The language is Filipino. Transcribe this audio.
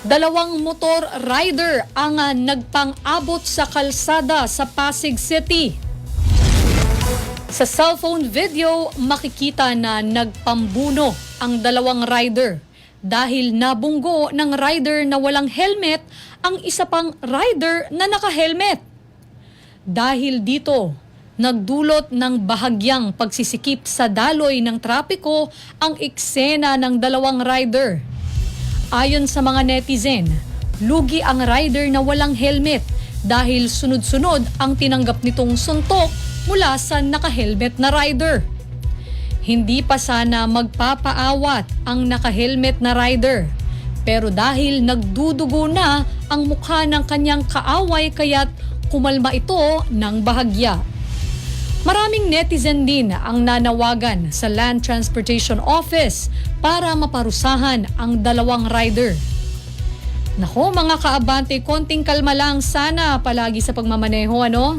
Dalawang motor rider ang ah, nagpang-abot sa kalsada sa Pasig City. Sa cellphone video, makikita na nagpambuno ang dalawang rider dahil nabunggo ng rider na walang helmet ang isa pang rider na naka-helmet. Dahil dito, nagdulot ng bahagyang pagsisikip sa daloy ng trapiko ang eksena ng dalawang rider. Ayon sa mga netizen, lugi ang rider na walang helmet dahil sunod-sunod ang tinanggap nitong suntok mula sa naka-helmet na rider. Hindi pa sana magpapaawat ang naka-helmet na rider. Pero dahil nagdudugo na ang mukha ng kanyang kaaway kaya't kumalma ito ng bahagya. Maraming netizen din ang nanawagan sa Land Transportation Office para maparusahan ang dalawang rider. Nako mga kaabante, konting kalma lang sana palagi sa pagmamaneho ano?